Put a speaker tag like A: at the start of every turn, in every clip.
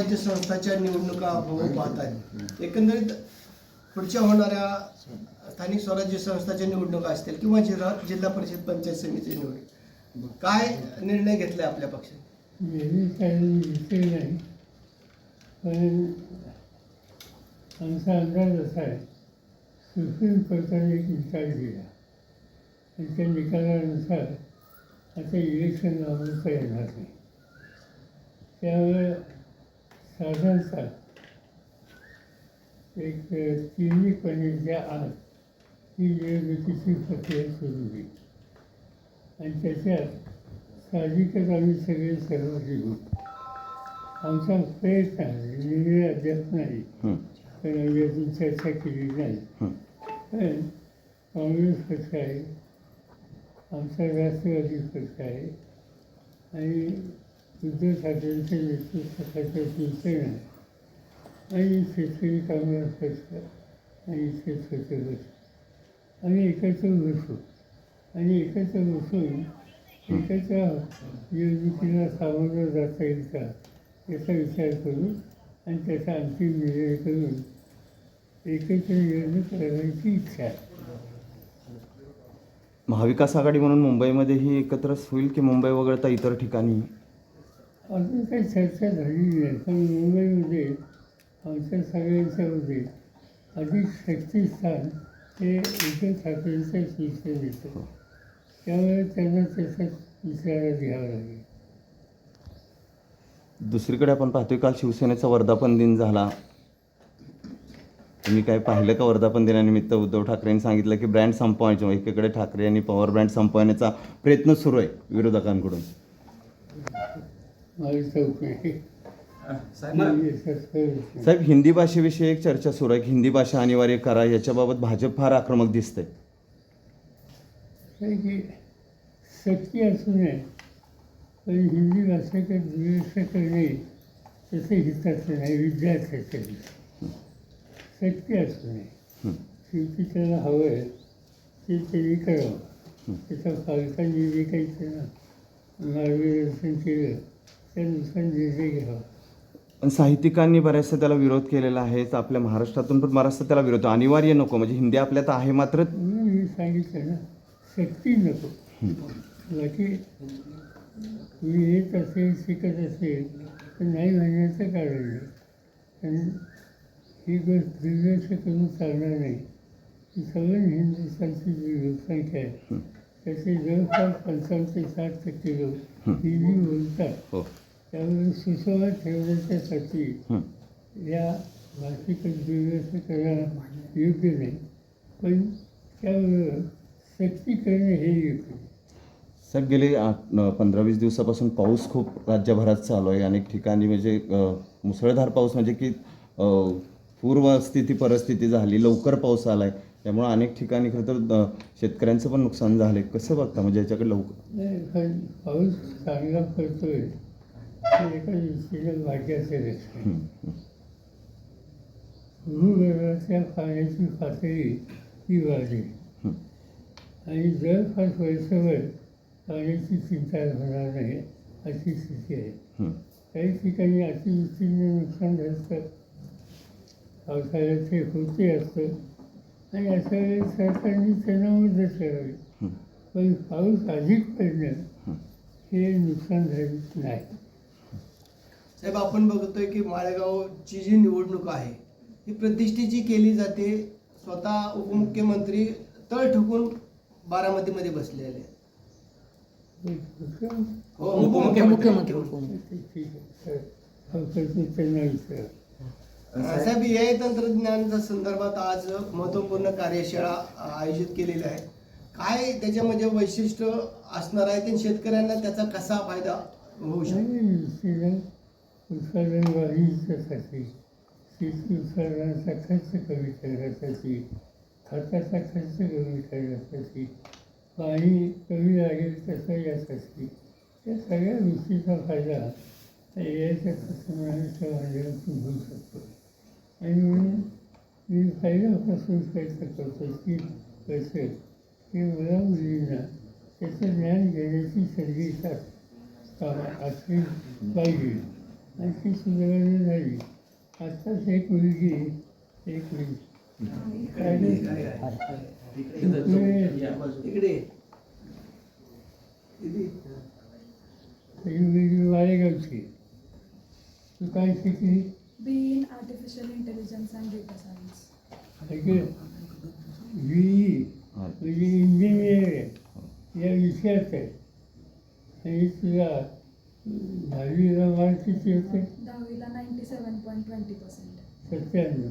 A: स्वराज्य संस्थाच्या निवडणुका होऊ पाहत आहेत एकंदरीत पुढच्या होणाऱ्या स्थानिक स्वराज्य संस्थाच्या निवडणुका असतील किंवा जिल्हा जिल्हा परिषद पंचायत समिती निवड काय निर्णय घेतलाय आपल्या पक्षाने?
B: नेहमी काही विषय नाही. पण आमचा अंदाज असा आहे सुप्रीम कोर्टाने एक निकाल दिला आणि त्या निकालानुसार आता इलेक्शन लावण्याचा येणार नाही. त्यामुळे साधारणतः एक तिन्ही महिन्याच्या आत ही निवडणुकीची प्रक्रिया सुरू होईल. आणि त्याच्यात साहजिकच आम्ही सगळे सर्व निघू. आमचा प्रयत्न आहे निर्णय अद्याप नाही. पण आम्ही अजून चर्चा केली नाही. पण काँग्रेस पक्ष आहे आमचा राष्ट्रवादी पक्ष आहे. आणि उद्धव ठाकरेंच्या नेतृत्वाखालचा आणि शेतकरी कामगार पक्ष आणि शेतकरी पक्ष आणि एकत्र बसू आणि एकत्र बसून एकत्र निवडणुकीला सामोरं जाता येईल का याचा विचार करू आणि त्याचा अंतिम निर्णय करून एकत्र निवडणूक करण्याची इच्छा आहे
C: महाविकास आघाडी म्हणून मुंबईमध्येही एकत्रच होईल की मुंबई वगळता इतर ठिकाणी?
B: अजून काही चर्चा झालेली नाही. पण मुंबईमध्ये आमच्या सगळ्यांच्यामध्ये अधिक शक्तिस्थान हे उद्धव ठाकरेंच्या शिवसेनेचं त्यामुळे त्यांना त्याचा विचारात घ्यावा लागेल.
C: दुसरीकडे आपण पाहतोय काल शिवसेनेचा वर्धापन दिन झाला. तुम्ही काय पाहिलं का वर्धापन दिनानिमित्त? उद्धव ठाकरेंनी सांगितलं की ब्रँड संपवायचे. एकीकडे ठाकरे यांनी पॉवर ब्रँड संपवण्याचा प्रयत्न सुरू आहे विरोधकांकडून.
B: माझी चौक.
C: साहेब हिंदी भाषेविषयी एक चर्चा सुरू आहे. की हिंदी भाषा अनिवार्य करा. याच्याबाबत भाजप फार आक्रमक दिसते
B: काय की शक्य असू नये पण हिंदी भाषेकडे दुर्लक्ष करणे तसे हिताचं नाही विद्यार्थ्यासाठी शक्य असू नये. शेवटी त्याला हवं आहे ते त्यांनी करावं. त्याच्या पालकांनी जे काही त्यांना मार्गदर्शन केलं
C: साहित्यिकांनी बऱ्याचशा त्याला विरोध केलेला आहे तर आपल्या महाराष्ट्रातून पण बराचसा त्याला विरोध. अनिवार्य नको म्हणजे हिंदी आपल्यात आहे मात्र.
B: मी सांगितलं ना शक्ती नको. बाकी मी येत असेल शिकत असेल तर नाही म्हणण्याचं कारण नाही. पण ही गोष्ट दुर्लक्ष करून चालणार नाही. की सगळं हिंदुस्थानची जी लोकसंख्या आहे त्याचे जवळपास पंचावन्न ते साठ टक्के लोक हिंदी बोलतात
C: हो.
B: त्यामुळे सुसंवाद ठेवण्याच्यासाठी. या भाषेकडे दुर्लक्ष करणं योग्य नाही. पण त्याबरोबर सक्ती करणे हे योग्य.
C: साहेब गेले आठ पंधरा वीस दिवसापासून पाऊस खूप राज्यभरात चालू आहे. अनेक ठिकाणी म्हणजे मुसळधार पाऊस म्हणजे की पूर्वस्थिती परिस्थिती झाली लवकर पाऊस आला आहे त्यामुळे अनेक ठिकाणी खरं तर शेतकऱ्यांचं पण नुकसान झालं आहे कसं बघता म्हणजे याच्याकडे लवकर
B: पाऊस चांगला पडतोय. भूगर्भाच्या पाण्याची पातळी ही वाढली. आणि जवळपास वर्षभर पाण्याची चिंता होणार नाही अशी स्थिती आहे. काही ठिकाणी अतिवृष्टीने नुकसान झालं पावसाळ्यात ते होते असतं आणि अशा वेळेस सरकारने त्यांना मदत करावी. पण पाऊस अधिक पडणं
C: हं.
B: नुकसान झालं नाही.
A: साहेब आपण बघतोय की माळेगावची जी निवडणूक आहे ही प्रतिष्ठेची केली जाते. स्वतः उपमुख्यमंत्री तळ ठोकून बारामतीमध्ये बसलेले आहेत. हो,
D: उपमुख्यमंत्री.
B: त्यांना विचार
A: साहेब ए तंत्रज्ञानाच्या संदर्भात आज महत्त्वपूर्ण कार्यशाळा आयोजित केलेली आहे. काय त्याच्यामध्ये वैशिष्ट्य असणार आहे? ते शेतकऱ्यांना त्याचा कसा फायदा होऊ शकतो?
B: उत्पादन वाढीच्यासाठी शेती उत्पादनाचा खर्च कमी करण्यासाठी खताचा खर्च कमी करण्यासाठी पाणी कमी लागेल तसं यासाठी या सगळ्या गोष्टीचा फायदा याच्या तंत्रज्ञानाच्या माध्यमातून होऊ शकतो. आणि म्हणून मी पहिल्यापासून प्रयत्न करतो की कसं की मुला मुलींना त्याचं ज्ञान घेण्याची संधी असली पाहिजे आणि ती सुधारणा झाली आत्ताच एक मुलगी एक मुलगी काय ही मुलगी तू काय शिकली
D: B in artificial intelligence and data science
B: V engineer आहे या विषयात आहे आणि तुला दहावीला मार्क किती होते
D: दहावीला ninety seven point twenty percent
B: सत्त्याण्णव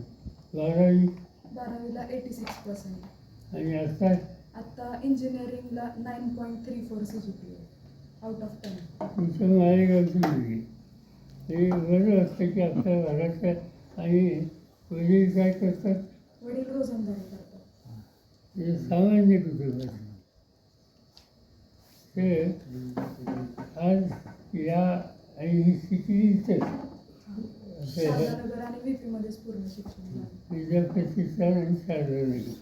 B: बारावी
D: बारावीला एटी सिक्स पर्सेंट
B: आणि आता
D: इंजिनिअरिंगला nine point three four C G P out of ten
B: तुमचं मुलगी हे बरं वाटतं की आपल्या भागातल्या आणि वडील काय करतात?
D: वडील रोजंदारी करतात?
B: हे सामान्य ते आज या आणि ही शिकली इथंच आपल्या
D: शारदानगर आणि
B: शाळेमध्ये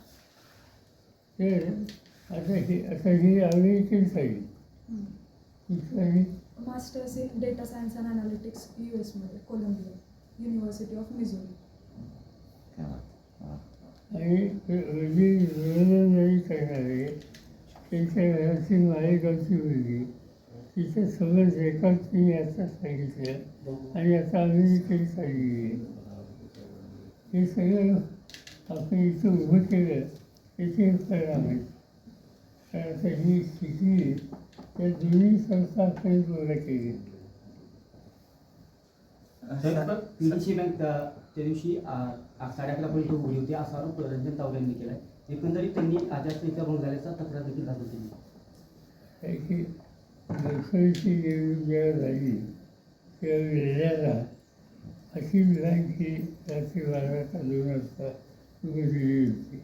B: तर आता हे आता ही
D: हम्म.
B: दुसरी
D: masters in data science and analytics U एसमध्ये कोलंबिया युनिव्हर्सिटी ऑफ मिझोरी
B: आणि वडील रोजंदारी करणारे त्यांच्या घराची मालेगावची मुलगी तिचं सगळं रेकॉर्ड तिने आता सांगितलं. आणि आता अमेरिकेत चालली आहे. हे सगळं आपण इथं उभं केलं. त्याचे परिणाम आहेत कारण आता ही शिकली त्या दोन्ही संस्था आपण गोळा केली.
E: बँक त्या त्या दिवशी आ, आ- साडे अकरापर्यंत उघडी होती असा आरोप रंजन तावडे यांनी केला. आहे एकंदरीत त्यांनी आचारसंहिता भंग झाल्याचा तक्रार देखील दाखल केली.
B: आहे की निवडणूक जेव्हा झाली तेव्हा वेळेला अशी बँक ही रात्री बारा का दोन वाजता उघडलेली होती.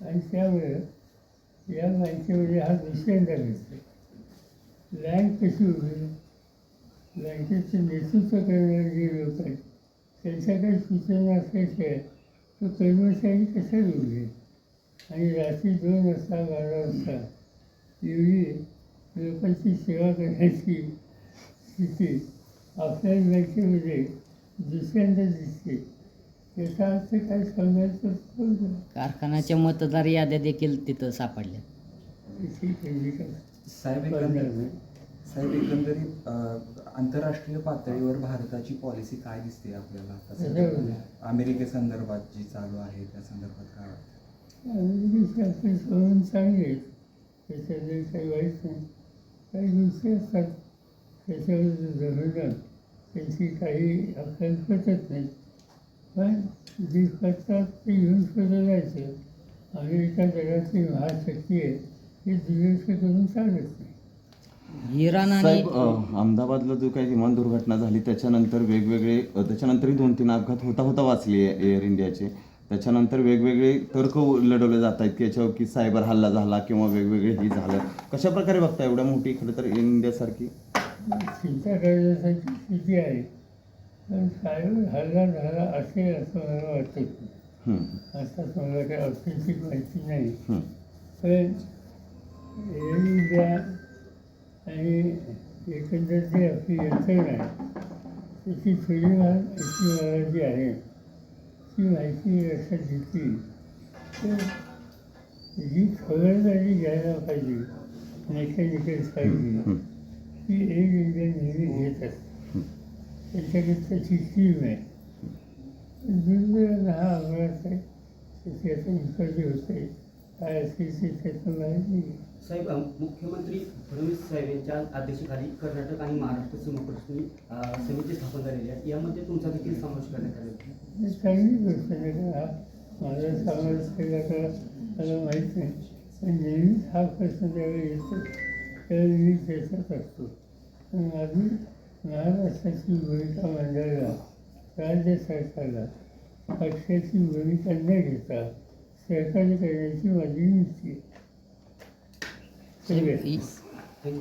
B: आणि त्यामुळे या बँकेमध्ये हा दुसऱ्यांदा घडतो बँक कशी उघडेल बँकेचं नेतृत्व करणारे जे लोक आहेत त्यांच्याकडे सूचना असल्याशिवाय तो कर्मचारी कसा उघडेल आणि रात्री दोन वाजता बारा वाजता एवढी लोकांची सेवा करण्याची स्थिती आपल्या बँकेमध्ये दुसऱ्यांदा दिसते. याचा अर्थ काय सांगायचं.
F: कारखान्याच्या मतदार याद्या देखील तिथं सापडल्या.
B: त्याची पहिली काय
G: साहेब एकंदरीत. साहेब एकंदरीत अ, आंतरराष्ट्रीय पातळीवर भारताची पॉलिसी काय दिसते आपल्याला आता सध्या? अमेरिकेसंदर्भात जी चालू आहे त्या संदर्भात काय वाटतं?
B: आपले संबंध चांगले आहेत. त्याच्यामध्ये काही वाईट नाही. काही गोष्टी असतात. त्याच्यावर जमणं त्यांची काही आपल्याला पटत नाही. पण जे पटतात ते घेऊन सुद्धा जायचं. अमेरिका जगाची महाशक्ती आहे. हे दुर्लक्ष करून चालत नाही
F: इराण आणि
C: साहेब अ, अहमदाबादला जो काही विमान दुर्घटना झाली त्याच्यानंतर वेगवेगळे अ, त्याच्यानंतरही दोन तीन अपघात होता होता वाचले एअर इंडियाचे त्याच्यानंतर वेगवेगळे तर्क लढवले जात आहेत की याच्यावर की सायबर हल्ला झाला किंवा वेगवेगळे हे झालं. कशा प्रकारे बघता एवढ्या मोठी खरं तर एअर इंडियासारखी
B: चिंता करण्यासारखी स्थिती आहे पण सायबर हल्ला झाला असेल असं मला वाटत नाही
C: हं,
B: आता काही ऑथेंटिक माहिती नाही.
C: हं.
B: पण इंडिया आणि एकंदर जी आपली यंत्रणा आहे. त्याची थोडीफार माहिती मला जी आहे. ती माहिती लक्षात घेतली. तर जी खबरदारी घ्यायला पाहिजे. मेकॅनिकल
C: हं.
B: ती एअर इंडिया नेहमी घेत असते त्याच्याकडे त्याची टीम आहे. दुर्दैवानं हा अपघात आहे. त्याची आता होते. काय.
E: साहेब मुख्यमंत्री फडणवीस साहेब यांच्या अध्यक्षतेखाली कर्नाटक आणि महाराष्ट्र सीमाप्रश्नी समिती स्थापन झालेली आहे. यामध्ये तुमचा देखील समावेश करण्यात
B: ही चांगली गोष्ट आहे का माझा समावेश केला का मला माहीत नाही. पण नेहमीच हा प्रश्न ज्यावेळी येतो त्यावेळी मी त्याच्यात असतो पण माझी महाराष्ट्राची भूमिका मांडायला राज्य सरकारला पक्षाची भूमिका न घेता सहकार्य करण्याची माझी नीती आहे